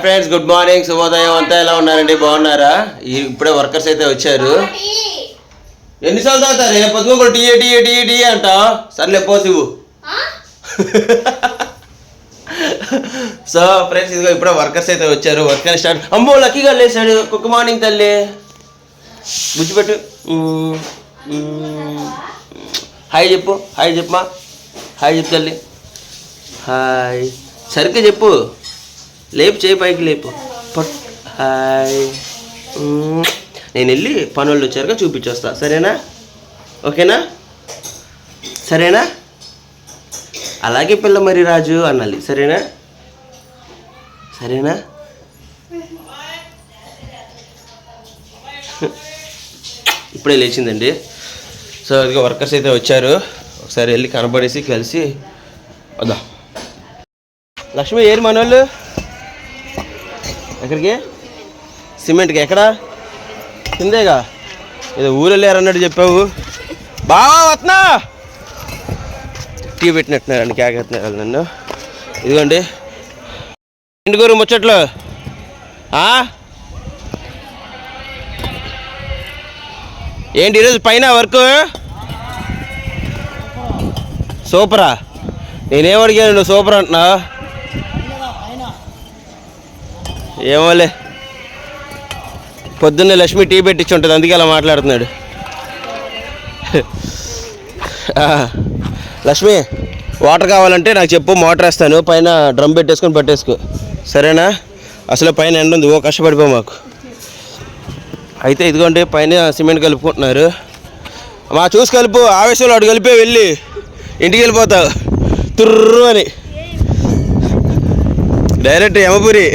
Friends good morning శుభోదయం. అంతా ఎలా ఉన్నారండి? బాగున్నారా? ఈ- ఇప్పుడే వర్కర్స్ అయితే వచ్చారు. ఎన్నిసార్లు తాగుతారు? ఏ పొద్దుగోలు టీ టీ టీ టీ అంట సర్లే పోసివు సో ఫ్రెండ్స్ ఇదిగో ఇప్పుడే వర్కర్స్ అయితే వచ్చారు. వర్కర్ స్టార్ట్ అమ్మో లక్కీగా లేచాడు కుక్క మార్నింగ్ తల్లి. గుచ్చిపెట్టు హాయ్ చెప్పు. హాయ్ చెప్పమా హాయ్ చెప్పు తల్లి. హాయ్ సరిగ్గా చెప్పు. లేపు చేయి పైకి లేపు. హాయ్. నేను వెళ్ళి పనులు వచ్చారుగా చూపించొస్తా. సరేనా? ఓకేనా? సరేనా? అలాగే పిల్ల మరి రాజు అనాలి సరేనా? సరేనా? ఇప్పుడే లేచిందండి. సో ఇదిగో వర్కర్స్ అయితే వచ్చారు. ఒకసారి వెళ్ళి కనబడేసి కలిసి వద్దాం లక్ష్మి ఏరి మనోళ్ళు? ఎక్కడికి? సిమెంట్కి. ఎక్కడ? కిందేగా? ఏదో ఊరు వెళ్ళారన్నట్టు చెప్పావు. బావా వస్తున్నా! టీ పెట్టినట్టున్నారండి కేకెత్తున్నారు నన్ను. ఇదిగోండి. ఇంటి ముచ్చట్లు. ఏంటి ఈరోజు పైన వర్క్? సూపరా. నేనేం అడిగాను నువ్వు సూపర్ అంటున్నావు? ఏమోలే. పొద్దున్నే లక్ష్మి టీ పెట్టించి ఉంటుంది అందుకే అలా మాట్లాడుతున్నాడు. లక్ష్మి వాటర్ కావాలంటే నాకు చెప్పు మోటార్ వేస్తాను పైన డ్రమ్ పెట్టేసుకొని పట్టేసుకో. సరేనా? అసలు పైన ఎండ ఉంది ఓ కష్టపడిపో మాకు. అయితే ఇదిగోండి పైన సిమెంట్ కలుపుకుంటున్నారు. మా చూసి కలుపు ఆవేశంలో అటు కలిపే వెళ్ళి. ఇంటికి వెళ్ళిపోతావు తుర్రు అని. డైరెక్ట్ యమపురి.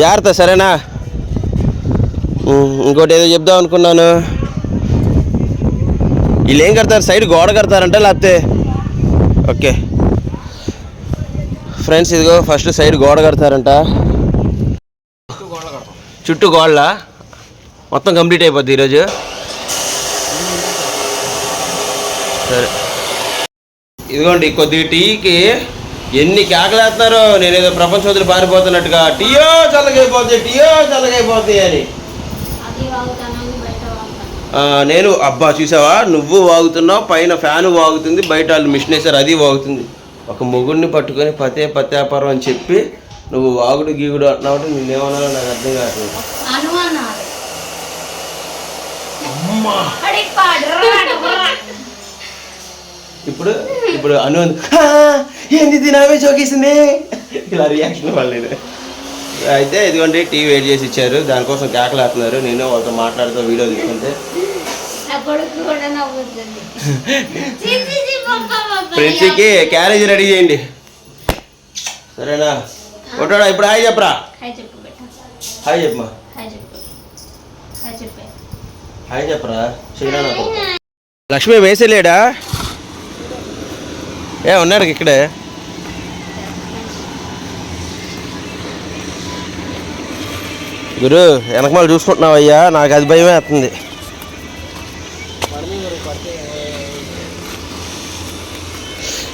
జాగ్రత్త సరేనా? ఇంకోటి ఏదో చెప్దాం అనుకున్నాను. వీళ్ళు ఏం కడతారు? సైడ్ గోడ కడతారంట లేకపోతే? ఓకే. ఫ్రెండ్స్ ఇదిగో ఫస్ట్ సైడ్ గోడ కడతారంట. చుట్టూ గోడలా? మొత్తం కంప్లీట్ అయిపోద్ది ఈరోజు. సరే. ఇదిగోండి కొద్ది టీకి ఎన్ని కేకలేస్తున్నారో నేనేదో ప్రపంచ వదిలి పారిపోతున్నట్టుగా టీయో చల్లగైపోతుంది టీయో చల్లగైపోతుంది అని. నేను అబ్బా చూసావా? నువ్వు వాగుతున్నావు పైన ఫ్యాన్ వాగుతుంది బయట వాళ్ళు మిషన్ వేసారు అది వాగుతుంది. ఒక మొగుడిని పట్టుకొని పతే పత్యాపారం అని చెప్పి నువ్వు వాగుడు గీగుడు అంటున్నావు అంటే నేనేమన్నా నాకు అర్థం కావట్లేదు. పాడు ఇప్పుడు ఇప్పుడు అను. "ఆ, ఏంది తినావే చోకేసింది ఇలా రియాక్షన్ వాళ్ళని అయితే ఇదిగోండి టీ వెయిట్ చేసి ఇచ్చారు. దానికోసం కేకలేస్తున్నారు నేను వాళ్ళతో మాట్లాడుతూ వీడియో తీసుకుంటే. ఫ్రెండ్స్కి క్యారేజ్ రెడీ చేయండి. సరేనా? కొట్టాడా ఇప్పుడు హాయ్ చెప్పరా? హాయ్ చెప్పు బెట్ట హాయ్ చెప్పమా చెప్పరా? నాకు లక్ష్మి వేసేలేడా? ఏ ఉన్నాడు ఇక్కడే? గురు వెనకమాల చూసుకుంటున్నావయ్యా నాకు అది భయమే వస్తుంది.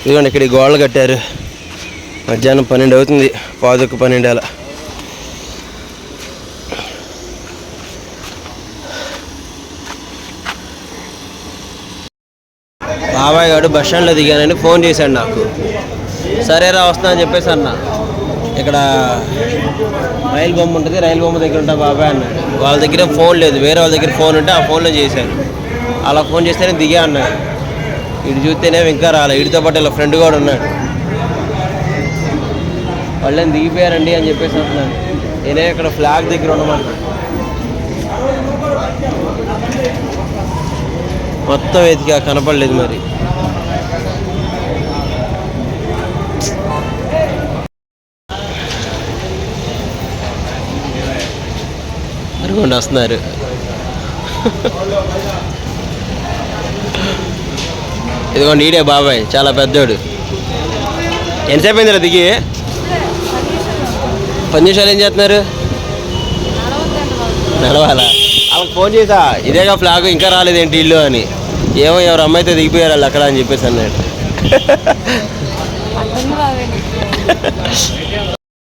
ఇదిగోండి ఇక్కడ గోడలు కట్టారు. మధ్యాహ్నం పన్నెండు అవుతుంది పాదుకు పన్నెండు అలా బాబాయ్ గారు బస్ స్టాండ్లో దిగానని ఫోన్ చేశాడు నాకు. సరేరా వస్తున్నా అని చెప్పేసి అన్నా. ఇక్కడ రైలు బొమ్మ ఉంటుంది రైలు బొమ్మ దగ్గర ఉంటా బాబాయ్ అన్నాడు. వాళ్ళ దగ్గర ఫోన్ లేదు వేరే వాళ్ళ దగ్గర ఫోన్ ఉంటే ఆ ఫోన్లో చేశాను అలా ఫోన్ చేస్తేనే దిగా అన్నాడు. ఇటు చూస్తేనే ఇంకా రాలే వీడితో పాటు ఇలా ఫ్రెండ్ కూడా ఉన్నాడు. వాళ్ళని దిగిపోయారండి అని చెప్పేసి అంటున్నాను నేనే ఇక్కడ ఫ్లాగ్ దగ్గర ఉండమన్నా మొత్తం వెతికా కనపడలేదు మరి. అరుగొండి వస్తున్నారు. ఇదిగోండి ఈడే బాబాయ్ చాలా పెద్దోడు. ఎంతసేపు అయిందిరా దిగి? పది నిమిషాలు ఏం చేస్తున్నారు? నడవాలా? వాళ్ళకి ఫోన్ చేసా ఇదేగా ఫ్లాగ్ ఇంకా రాలేదేంటి ఇల్లు అని. ఏమో ఎవరు అమ్మాయితో దిగిపోయారు వాళ్ళు అక్కడ అని చెప్పేసి అన్నాడు.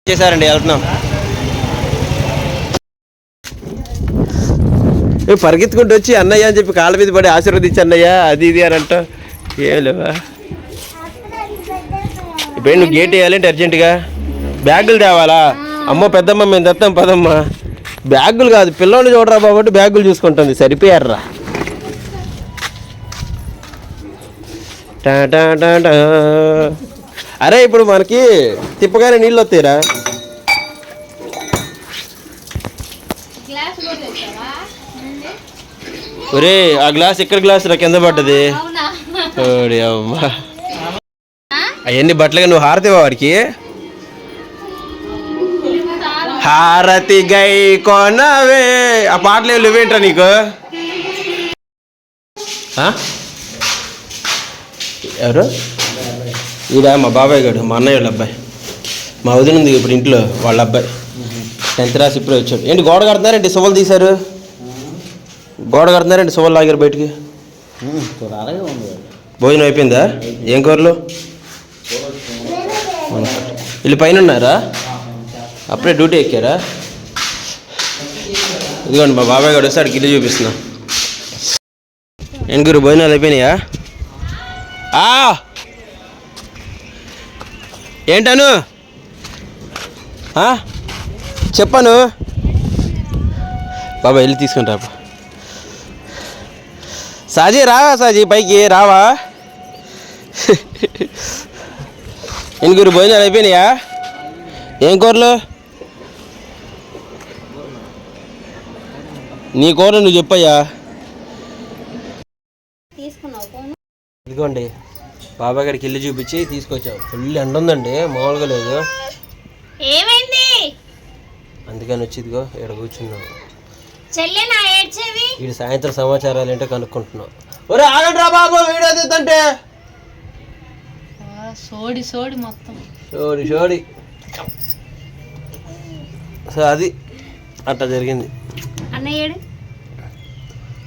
చేశారండి వెళ్తున్నాం. పరిగెత్తుకుంటూ వచ్చి అన్నయ్య అని చెప్పి కాళ్ళ మీద పడి ఆశీర్వదించి అన్నయ్య అది ఇది అని అంట ఏం లేవా? ఇప్పుడు నువ్వు గేట్ వేయాలంటే అర్జెంటుగా బ్యాగులు తేవాలా? అమ్మ పెద్దమ్మ మేము తెస్తాం పదమ్మా. బ్యాగులు కాదు పిల్లోని చూడరా బాబు బ్యాగులు చూసుకుంటుంది. సరిపోయారా టా టా టా. అరే ఇప్పుడు మనకి తిప్పగానే నీళ్ళు వస్తాయిరా గ్లాస్ కూడా తెచ్చావా ఒరే ఆ గ్లాస్ ఎక్కడ గ్లాస్ రా? కింద పడ్డది. అవునా? ఓడి అమ్మా. అవన్నీ బట్టలుగా నువ్వు హారతివా వారికి హారతి గై కొనవే. ఆ పాటలు ఏమి నువ్వేంట్రా నీకు? ఎవరు? ఈడ మా బాబాయ్ గారు మా అన్నయ్య వాళ్ళ అబ్బాయి. మా వదిన ఉంది ఇప్పుడు ఇంట్లో వాళ్ళ అబ్బాయి. టెన్త్ రాసి ఇప్పుడే వచ్చాడు. ఏంటి గోడ కడుతున్నారేంటి? సువ్వలు తీశారు? గోడ కడుతున్నారేంటి సువ్వలు లాగారు బయటికి? భోజనం అయిపోయిందా? ఏం కూరలు? వీళ్ళు పైన ఉన్నారా? అప్పుడే డ్యూటీ ఎక్కారా? ఇదిగోండి మా బాబాయ్ గారు వస్తాడు గిల్లు చూపిస్తున్నా. ఏం గురు భోజనాలు అయిపోయినాయా? ఆ! ఏంటను? చెప్పాను? బాబా వెళ్ళి తీసుకుంటా సాజీ రావా సాజీ పైకి రావా? ఎనిమిది భోజనాలు అయిపోయినాయా? ఏం కూరలు? నీ కూరలు నువ్వు చెప్పయ్యా. ఇదిగోండి బాబాయ్ గారికి ఇల్లు చూపించి తీసుకొచ్చావు ఫుల్ ఎండ ఉందండి మామూలుగా లేదు. ఏమైంది? అందుకని వచ్చి ఇదిగో ఇక్కడ కూర్చున్నాం. వీడి సాయంత్రం సమాచారాలు ఏంటో కనుక్కుంటున్నాం ఒరే ఆగండి రా బాబు వీడియో తీద్దంటే సోడి సోడి మొత్తం. షోడి షోడి సో అది. అట్లా జరిగింది. అన్నయ్యడు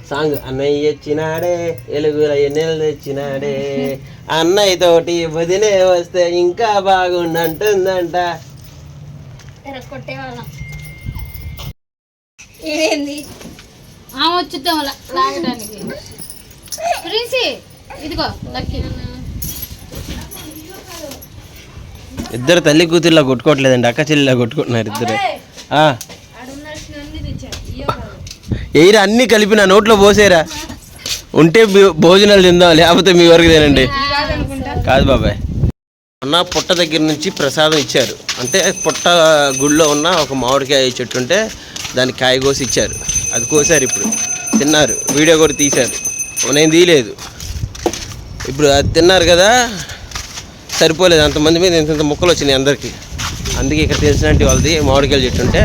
సాంగ్ అన్నయ్య వచ్చినాడే ఎలుగుల ఎన్నెలు తెచ్చినాడే. అన్నయ్య తోటి వదిలే వస్తే ఇంకా బాగుండంటుందంట. కొట్టేవాళ్ళం. ఇదేంది? ఆమె వచ్చుద్దాం లాగడానికి. ప్రిన్సి ఇదిగో లక్కి. ఇద్దరు తల్లి కూతుర్లా కొట్టుకోవట్లేదండి అక్క చెల్లిలా కొట్టుకుంటున్నారు ఇద్దరు. ఆ. ఎయిరా అన్నీ కలిపి నా నోట్లో పోసేరా. ఉంటే మీ- భోజనాలు తిందాం లేకపోతే మీ వరకు తినండి. కాదు బాబాయ్. అన్న పుట్ట దగ్గర నుంచి ప్రసాదం ఇచ్చారు. అంటే పుట్ట గుడిలో ఉన్న ఒక మామిడికాయ చెట్టు ఉంటే దాన్ని కాయ కోసి ఇచ్చారు. అది కోసారు ఇప్పుడు. తిన్నారు. వీడియో కూడా తీశారు. నేను తీయలేదు. ఇప్పుడు అది తిన్నారు కదా సరిపోలేదు. అంతమంది మీద ఇంత ఇంత ముక్కలు వచ్చినాయి అందరికీ. అందుకే ఇక్కడ తెలిసినట్టు వాళ్ళది మామిడికాయలు చెట్టు ఉంటే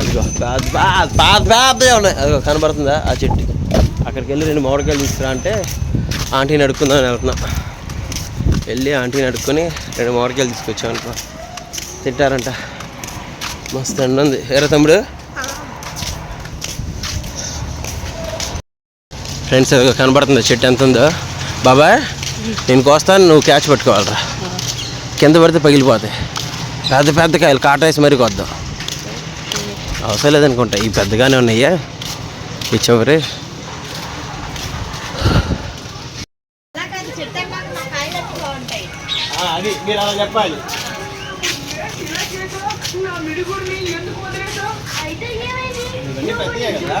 అదిగో పెద్ద పెద్ద ఉన్నాయి. అదిగో కనబడుతుందా ఆ చెట్టు? అక్కడికి వెళ్ళి రెండు మామిడికాయలు తీసుకురా అంటే ఆంటీని అడుక్కుందామని వెళ్తున్నా. వెళ్ళి ఆంటీని అడుక్కొని రెండు మామిడికాయలు తీసుకొచ్చామనుకో. తింటారంట. మస్తు ఎండ ఉంది. ఏరా తమ్ముడు? ఫ్రెండ్స్ కనబడుతుంది చెట్టు ఎంత ఉందో బాబాయ్ నేను కోస్తాను నువ్వు క్యాచ్ పట్టుకోవాలరా కింద పడితే పగిలిపోతాయి పెద్ద పెద్ద కాయలు కాటేసి మరీ కొద్దాం అవసరం లేదనుకుంటా ఈ పెద్దగానే ఉన్నాయా ఈ చివరి అది మీరు అలా చెప్పాలి ఇవన్నీ పెద్దయే కదా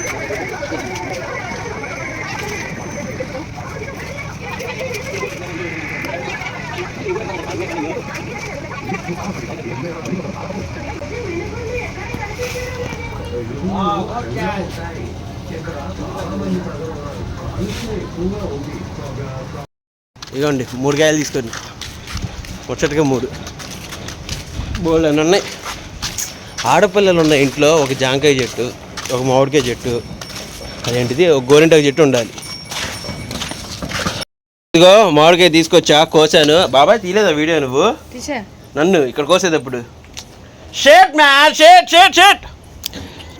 ఇదిగోండి మూడు కాయలు తీసుకోండి ముచ్చటగా మూడు. బోల్డ్ అని ఉన్నాయి. ఆడపిల్లలు ఉన్నాయి ఇంట్లో ఒక జాంకాయ చెట్టు ఒక మామిడికాయ చెట్టు అదేంటిది ఒక గోరింటాకు చెట్టు ఉండాలి. ఇదిగో మామిడికాయ తీసుకొచ్చా కోసాను. బాబాయ్ తీలేదా వీడియో నువ్వు? నన్ను ఇక్కడ కోసేటప్పుడు. Shirt man shirt shirt shirt.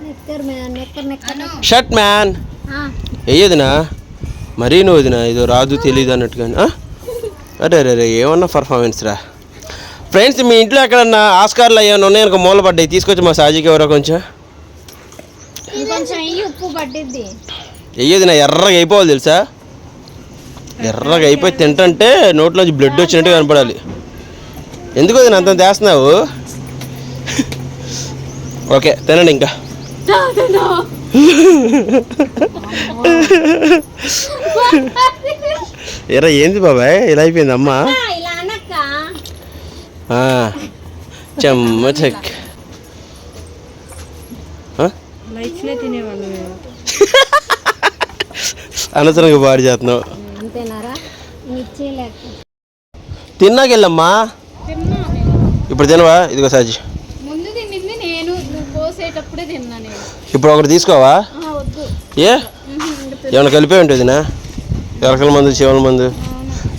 Knicker man knicker knicker shirt man. వేయదునా మరీ నువ్వు వదినా ఇదో రాదు తెలియదు అన్నట్టుగా. ఆ? అరే అరే ఏమన్నా పర్ఫార్మెన్స్ రా? ఫ్రెండ్స్ మీ ఇంట్లో ఎక్కడన్నా ఆస్కార్లు ఏమైనా ఉన్నాయనుకో మూలపడ్డాయి. తీసుకొచ్చి మా సాజీకి ఎవరో కొంచెం. ఇంకొంచెం అయ్యి ఉప్పు పట్టిద్ది. వెయ్యేది నా ఎర్రగా అయిపోవాలి తెలుసా? ఎర్రగా అయిపోయి తింటంటే నోట్లోంచి బ్లడ్ వచ్చినట్టు కనపడాలి. ఎందుకు వదిన అంత చేస్తున్నావు ఓకే తినండి ఇంకా. ఎర్ర ఏంది బాబాయ్? ఇలా అయిపోయింది అమ్మా. ఇలా అనక్క. ఆ, చెమ్మ చెక్ అనవసరంగా బాడీ చేస్తున్నావు. అంతేనారా? తిన్నాకెళ్ళమ్మా. తిన్నా. ఇప్పుడు తినవా? ఇదిగో సాజీ. ముందు తినింది నేను నువ్వు పోసేటప్పుడే తిన్నా నేను. ఇప్పుడు ఒకటి తీసుకోవా? ఏ? ఏమైనా కలిపే ఉంటుంది నా ఎలకల మందు శివల మందు.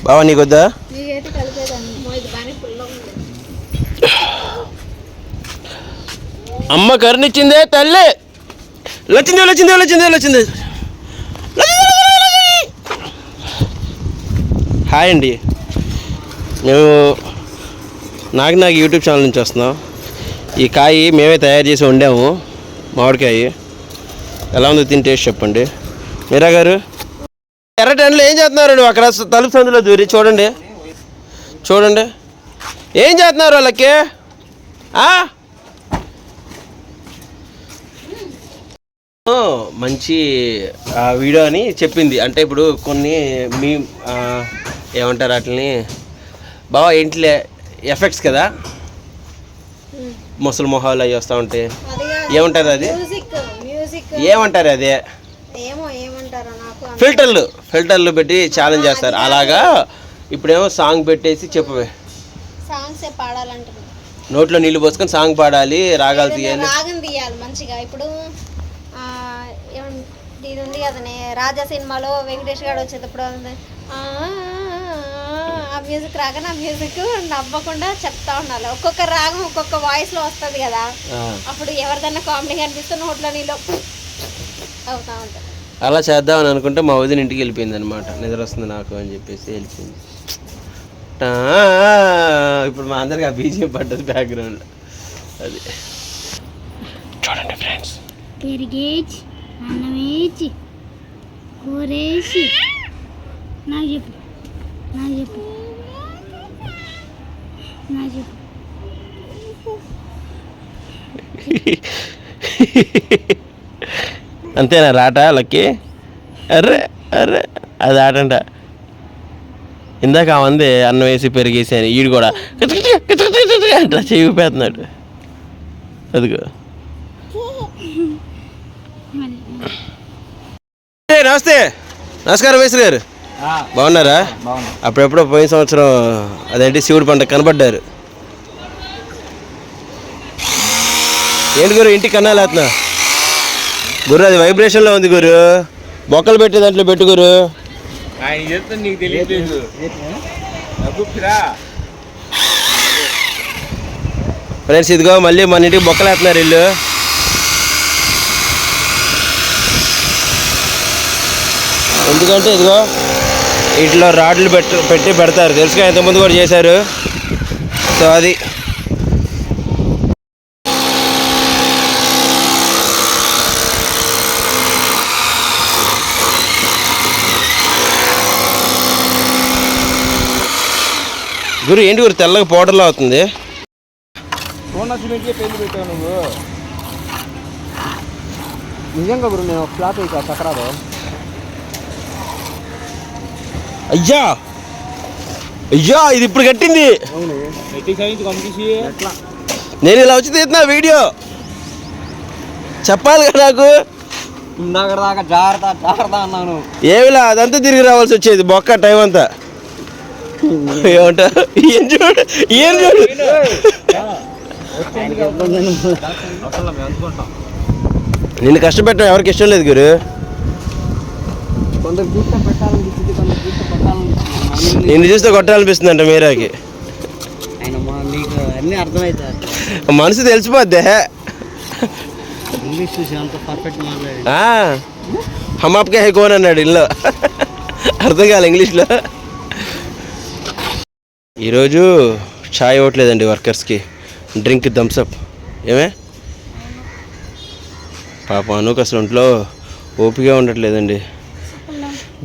బావా నీకు వద్దా? అమ్మ కరుణిచ్చిందే తల్లి. లచ్చిందే లచ్చిందే లచ్చిందే లచ్చిందే. హాయ్ అండి. మేము నాకు నాకు యూట్యూబ్ ఛానల్ నుంచి వస్తున్నాం. ఈ కాయ మేమే తయారు చేసి వండాము మామిడికాయ. ఎలా ఉందో తిని టేస్ట్ చెప్పండి. మీరా గారు? ఎర్ర టెండ్లో ఏం చేస్తున్నారు నువ్వు అక్కడ తలుపు సందులో దూరి చూడండి. చూడండి. ఏం చేస్తున్నారు వాళ్ళకి ఆ? ఓ, మంచి ఆ, వీడియో అని చెప్పింది. అంటే ఇప్పుడు కొన్ని మీ ఏమంటారు వాటిని బాగా ఇంట్లో ఎఫెక్ట్స్ కదా? ముసలి మొహాలు అవి వస్తూ ఉంటాయి ఏమంటారు అది? ఏమంటారు అదే? ఫిల్టర్లు ఫిల్టర్లు పెట్టి ఛాలెంజ్ చేస్తారు. అలాగా? ఇప్పుడేమో సాంగ్ పెట్టేసి చెప్పవే. నోట్లో నీళ్ళు పోసుకొని సాంగ్ పాడాలి రాగాలు తీయాలి మంచిగా. ఇప్పుడు ఇది ఉంది కదనే రాజా సినిమాలో వెంకటేష్ గారు వచ్చేటప్పుడు ఉంది, ఆ, ఆ మ్యూజిక్ రాగానే ఆ మ్యూజిక్ నవ్వకుండా చెప్తా ఉండాలి. ఒక్కొక్క రాగం ఒక్కొక్క వాయిస్లో వస్తుంది కదా. అప్పుడు ఎవరిదన్నా కామెడీ కనిపిస్తే నోట్లో నీళ్ళు అవుతా ఉంటుంది. అలా చేద్దామని అనుకుంటే మా వదిన ఇంటికి వెళ్ళిపోయింది అనమాట నిద్ర వస్తుంది నాకు అని చెప్పేసి వెళ్ళిపోయింది. టా, ఇప్పుడు మా అందరికి ఆ బీజియం పడ్డది బ్యాక్గ్రౌండ్ అది. చూడండి ఫ్రెండ్స్ అన్నం వేసి కూరేసి నాకు చెప్పు నాకు చెప్పు నాకు చెప్పు అంతేనా రాట లక్కీ అర్రే అర్రే అది ఆటంట ఇందాక మంది అన్నం వేసి పెరిగేసి అని ఈడు కూడా అంట చేయి అదిగో ఏ, నమస్తే. నమస్కారం మేస్త్రి గారు. బాగున్నారా? బాగున్నా. అప్పుడెప్పుడో పోయిన సంవత్సరం అదేంటి శివుడి పంట కనబడ్డారు. ఏంటి గురు ఇంటికి కన్నాలేస్తున్నా గురు అది వైబ్రేషన్లో ఉంది గురు. బొక్కలు పెట్టే దాంట్లో పెట్టు గురు. ఆయన చెప్తే నీకు తెలియదు. డబ్బురా ఫ్రెండ్స్ ఇదిగో మళ్ళీ మన ఇంటికి బొక్కలు వేస్తున్నారు ఎందుకంటే ఇదిగో వీటిలో రాడ్లు పెట్టి పెట్టి పెడతారు. తెలుసుగా ఎంతమంది కూడా చేశారు. సో అది. గురు ఏంటి గురు? తెల్లగా పౌడర్లో అవుతుంది. నిజంగా గురు నేను ఒక ఫ్లాప్ వేసా చక్రాలు. అయ్యా! అయ్యా ఇది ఇప్పుడు కట్టింది. నేను ఇలా వచ్చి తీస్తున్నా వీడియో. చెప్పాలి కదా నాకు. దాకా జాగ్రత్త జాగ్రత్త అన్నాను. ఏమిలా అదంతా తిరిగి రావాల్సి వచ్చేది బొక్క టైం అంతా. ఏమంటా ఏం చూడు ఏం చూడు? నిన్ను కష్టపెట్టడం ఎవరికి ఇష్టం లేదు గురు. కొందరు పెట్టాలనిపించింది నిన్ను చూస్తే కొట్టాలనిపిస్తుందంట మీరాకి. ఆయన మా నీకు అన్నీ అర్థమవుతాయి మనసు తెలిసిపోద్దే. ఇంగ్లీష్ చూసి అంత పర్ఫెక్ట్ మాట్లాడి ఆ, హమ్ ఆప్కే హై కోన్ అన్నాడు ఇల్లు అర్థం కాలే ఇంగ్లీష్లో. ఈరోజు ఛాయ్ ఇవ్వట్లేదండి వర్కర్స్కి. డ్రింక్ థమ్స్అప్ ఏమే? పాప అనుకు అసలు ఒంట్లో ఓపిక ఉండట్లేదండి.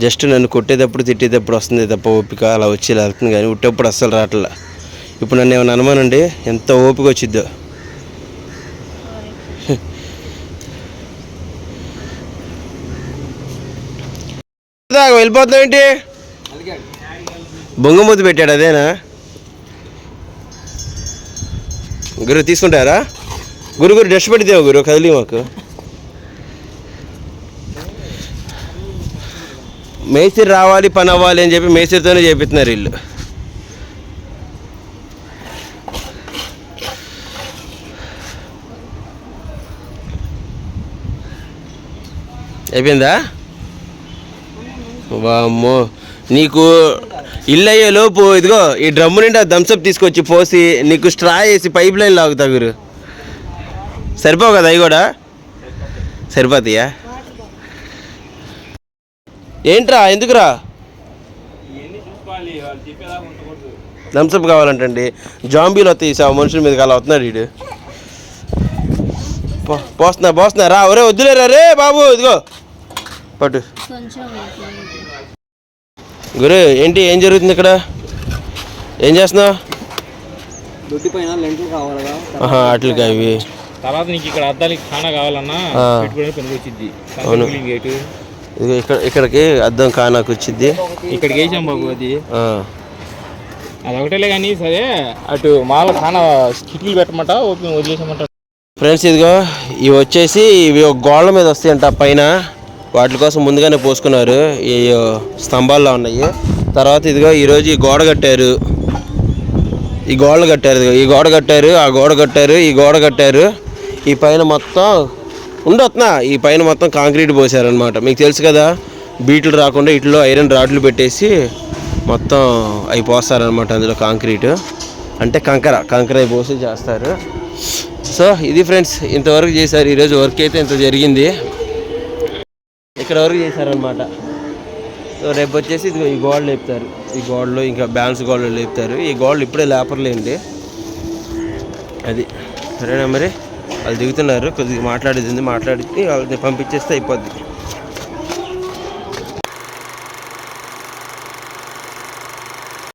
జస్ట్ నన్ను కొట్టేటప్పుడు తిట్టేటప్పుడు వస్తుంది తప్ప ఓపిక అలా వచ్చి ఇలా వెళ్తుంది కానీ ఉట్టేప్పుడు అస్సలు రావట్లే. ఇప్పుడు నన్ను ఏమైనా అనుమానండి? ఎంత ఓపిక వచ్చిద్దో. వెళ్ళిపోతున్నావు ఏంటి? బొంగమూతి పెట్టాడు అదేనా? గురు తీసుకుంటారా? గురు గురు డస్ట్ పెడితే గురు కదిలి మాకు. మేస్త్రి రావాలి పని అవ్వాలి అని చెప్పి మేస్త్రితోనే చేపిస్తున్నారు వీళ్ళు అయిపోయిందా? వామ్మో. నీకు ఇల్లు అయ్యే లోపు ఇదిగో ఈ డ్రమ్ము నిండా థమ్స్అప్ తీసుకొచ్చి పోసి నీకు స్ట్రా వేసి పైప్ లైన్ లాగుతా గురు. సరిపోవు కదా అవి కూడా? సరిపోతాయా? ఏంట్రా ఎందుకురా? థమ్స్అప్ కావాలంటండి. జాంబీలు వస్తాయి సా మనుషుల మీదకి అలా వస్తున్నాడు వీడు. పో- పోస్తున్నా పోస్తున్నా రా ఒరే వద్దులేరా రే బాబు ఇదిగో. పట్టు. గురు ఏంటి ఏం జరుగుతుంది ఇక్కడ? ఏం చేస్తున్నావు? అట్లకి అవి తర్వాత నీకు ఇక్కడ అద్దాలకి ఖానా కావాలన్నా ఆ. పెట్టుకోవడానికి పనికి వచ్చింది ఇక్కడ ఇక్కడికి అద్దం కానాకు వచ్చింది. ఇక్కడికి వేసాం బాబు అది. ఆ, అది ఒకటేలే కానీ సరే అటు మాల ఖానా కిటికీలు పెట్టమంట ఓపెన్ వదిలేసామంట ఫ్రెండ్స్ ఇదిగో ఇవి వచ్చేసి ఇవి ఒక గోళ్ళ మీద వస్తాయంట పైన. వాటి కోసం ముందుగానే పోసుకున్నారు. ఈ స్తంభాల్లో ఉన్నాయి. తర్వాత ఇదిగో ఈరోజు ఈ గోడ కట్టారు. ఈ గోడలు కట్టారు. ఇదిగో ఈ గోడ కట్టారు ఆ గోడ కట్టారు ఈ గోడ కట్టారు. ఈ పైన మొత్తం ఉండొత్తున్నా ఈ పైన మొత్తం కాంక్రీట్ పోసారనమాట మీకు తెలుసు కదా బీట్లు రాకుండా ఇట్లో ఐరన్ రాడ్లు పెట్టేసి మొత్తం అవి పోస్తారనమాట అందులో కాంక్రీట్. అంటే కంకర కంకర అవి పోసి చేస్తారు. సో ఇది ఫ్రెండ్స్ ఇంతవరకు చేశారు. ఈరోజు వర్క్ అయితే ఇంత జరిగింది. ఇక్కడ వరకు చేశారనమాట సో రేపు వచ్చేసి ఇది ఈ గోడలు లేపుతారు. ఈ గోడలు ఇంకా బ్యాలెన్స్ గోడలు లేపుతారు. ఈ గోడలు ఇప్పుడే లేపర్లేండి. అది సరేనా మరి? వాళ్ళు దిగుతున్నారు కొద్దిగా మాట్లాడేది ఉంది మాట్లాడి వాళ్ళని పంపించేస్తే అయిపోద్ది.